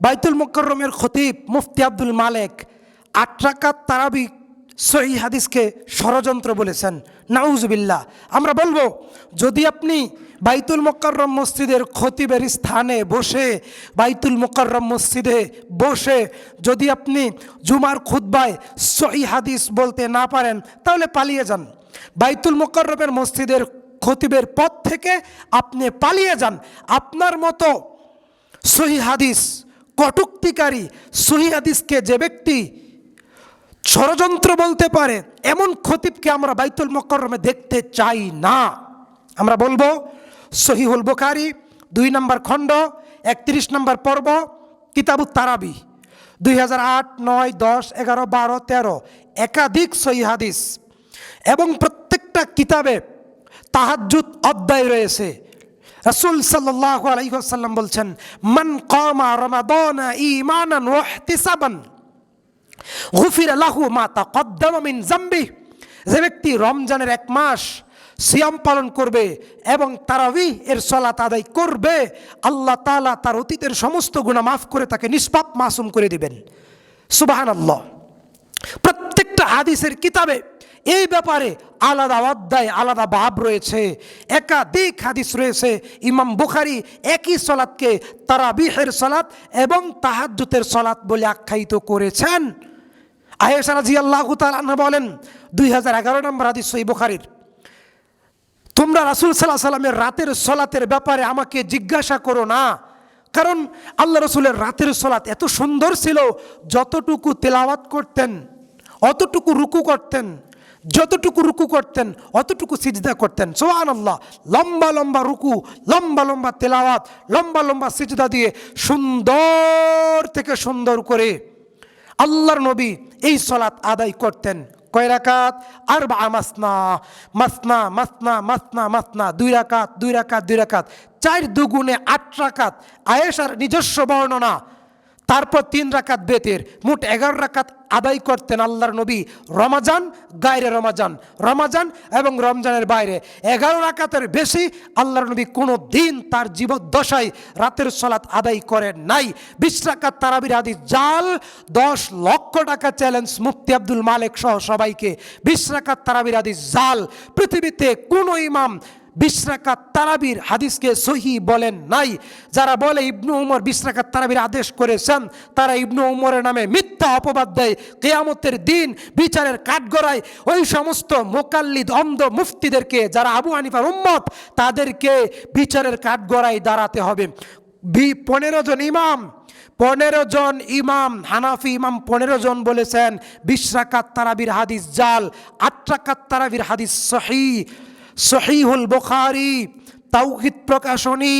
বাইতুল মোকরমের খতিব মুফতি আব্দুল মালেক আট রাকাত তারাবি সহি হাদিসকে ষড়যন্ত্র বলেছেন। নাউজবিল্লা আমরা বলব, যদি আপনি বাইতুল মোকাররম মসজিদের খতিবের স্থানে বসে বাইতুল মোকাররম মসজিদে বসে যদি আপনি জুমার খুদ্বায় সহি হাদিস বলতে না পারেন, তাহলে পালিয়ে যান। বাইতুল মোকাররমের মসজিদের খতিবের পথ থেকে আপনি পালিয়ে যান। আপনার মতো সহি হাদিস কটুক্তিকারী সহি হাদিসকে যে ব্যক্তি ষড়যন্ত্র বলতে পারে, এমন খতিবকে আমরা বাইতুল মকরমে দেখতে চাই না। আমরা বলব সহিহুল বুখারি, দুই নম্বর খণ্ড, একত্রিশ নম্বর পর্ব, কিতাবু তারাবি, দুই হাজার আট, নয়, দশ, এগারো, বারো, তেরো, একাধিক সহি হাদিস। এবং প্রত্যেকটা কিতাবে তাহাজ্জুদ অধ্যায় রয়েছে। রসুল সাল্লাহ আলাইসাল্লাম বলছেন, মান কমা রমাদনা ইমানান ওয়াহতিসাবান গুফির আলাহু মা তাকদ্দাম মিন জাম্বি যে ব্যক্তি রমজানের এক মাস সিয়াম পালন করবে এবং তারাবি এর সলাত আদায় করবে, আল্লাহ তাআলা তার অতীতের সমস্ত গুণা মাফ করে তাকে নিষ্পাপ মাসুম করে দিবেন। সুবাহান আল্লাহ প্রত্যেকটা হাদিসের কিতাবে এই ব্যাপারে আলাদা অধ্যায়, আলাদা ভাব রয়েছে। একাধিক হাদিস রয়েছে। ইমাম বুখারি একই সলাৎকে তারাবিহের সলাৎ এবং তাহাজ্জুতের সলাৎ বলে আখ্যায়িত করেছেন। আয়েশা রাজি আল্লাহ বলেন, দুই হাজার এগারো নম্বর হাদিস সই বুখারির, তোমরা রাসুল সাল্লাহ সাল্লামের রাতের সলাতের ব্যাপারে আমাকে জিজ্ঞাসা করো না। কারণ আল্লাহ রসুলের রাতের সলাৎ এত সুন্দর ছিল, যতটুকু তেলাওয়াত করতেন, অতটুকু রুকু করতেন যতটুকু রুকু করতেন, অতটুকু সিজদা করতেন। সোহান আল্লাহ লম্বা লম্বা রুকু, লম্বা লম্বা তেলাওয়াত, লম্বা লম্বা সিজদা দিয়ে সুন্দর থেকে সুন্দর করে আল্লাহর নবী এই সলাৎ আদায় করতেন। কয় রাকাত? আর বা মাসনা মাসনা মাসনা মাসনা মাসনা, দুই রাকাত দুই রাকাত দুই রাকাত, চার দুগুণে আট রাকাত। আয়েশার নিজস্ব বর্ণনা তারপর তিন রাকাত বেতের, মোট এগারো রাকাত আদায় করতেন আল্লাহর নবী রমাজান, গায়রে রমাজান রমাজান এবং রমজানের বাইরে। এগারো রাকাতের বেশি আল্লাহর নবী কোনো দিন তার জীবদ্দশায় রাতের সলাৎ আদায় করেন নাই। বিশ রাকাত তারাবির আদি জাল, দশ লক্ষ টাকা চ্যালেঞ্জ মুফতি আব্দুল মালেক সহ সবাইকে। বিশ রাকাত তারাবির আদি জাল, পৃথিবীতে কোনো ইমাম বিশরাকাত তারাবির হাদিসকে সহি বলেন নাই। যারা বলে ইবনু উমর বিশরাকাত তারাবির আদেশ করেছেন, তারা ইবনু উমরের নামে মিথ্যা অপবাদ দেয়। কেয়ামতের দিন বিচারের কাঠগড়ায় ওই সমস্ত মোকাল্লিদ, অন্ধ মুফতিদেরকে, যারা আবু হানিফার উম্মত, তাদেরকে বিচারের কাঠগড়ায় দাঁড়াতে হবে। বি, পনেরো জন ইমাম, পনেরো জন ইমাম, হানাফি ইমাম পনেরো জন বলেছেন, বিশ রাকাত তারাবির হাদিস জাল, আট রাকাত তারাবির হাদিস সহি। সহিহুল বোখারি তাওহিদ প্রকাশনী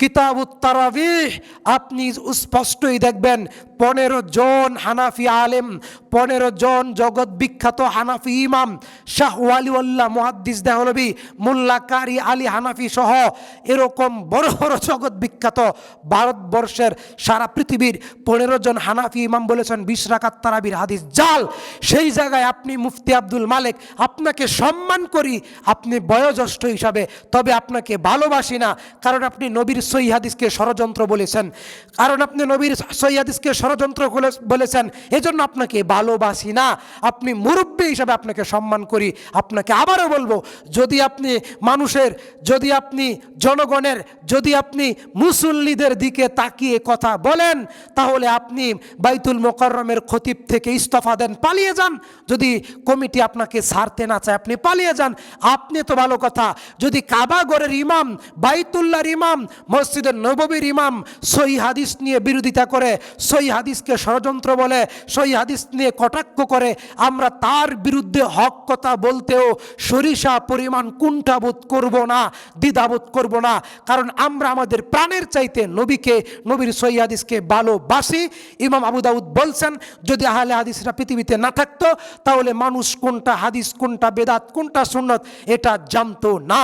কিতাব তারাবিহ আপনি স্পষ্টই দেখবেন পনেরো জন হানাফি আলেম, পনেরো জন জগৎ বিখ্যাত হানাফি ইমাম, শাহ ওয়ালিউল্লাহ মুহাদ্দিস দেহলবি মোল্লা কারি আলী হানাফি সহ এরকম বড় বড় জগৎ বিখ্যাত ভারতবর্ষের সারা পৃথিবীর পনেরো জন হানাফি ইমাম বলেছেন বিশ রাকাত তারাবির হাদিস। জাল, সেই জায়গায় আপনি মুফতি আব্দুল মালিক, আপনাকে সম্মান করি, আপনি বয়োজ্যেষ্ঠ হিসাবে, তবে আপনাকে ভালোবাসি না, কারণ আপনি নবীর সই হাদিসকে ষড়যন্ত্র বলেছেন। কারণ আপনি নবীর সই হাদিসকে ষড়যন্ত্র বলে- বলেছেন, এজন্য আপনাকে ভালোবাসি না। আপনি মুরব্বী হিসাবে আপনাকে সম্মান করি। আপনাকে আবারও বলব, যদি আপনি মানুষের, যদি আপনি জনগণের, যদি আপনি মুসল্লিদের দিকে তাকিয়ে কথা বলেন, তাহলে আপনি বাইতুল মোকররমের খতিব থেকে ইস্তফা দেন। পালিয়ে যান। যদি কমিটি আপনাকে ছাড়তে না চায়, আপনি পালিয়ে যান। আপনি তো ভালো কথা। যদি কাবাগরের ইমাম, বাইতুল্লাহর ইমাম, মসজিদের নববীর ইমাম সই হাদিস নিয়ে বিরোধিতা করে সই হাদিসকে ষড়যন্ত্র বলে, সই হাদিস নিয়ে কটাক্ষ করে, আমরা তার বিরুদ্ধে হক কথা বলতেও সরিষা পরিমাণ কুণ্ঠাবোধ করব না, দ্বিধাবোধ করব না। কারণ আমরা আমাদের প্রাণের চাইতে নবীকে, নবীর সই হাদিসকে ভালোবাসি। ইমাম আবু দাউদ বলছেন, যদি আহলে হাদিসরা পৃথিবীতে না থাকতো, তাহলে মানুষ কোনটা হাদিস, কোনটা বেদাত, কোনটা সুন্নত, এটা জানতো না।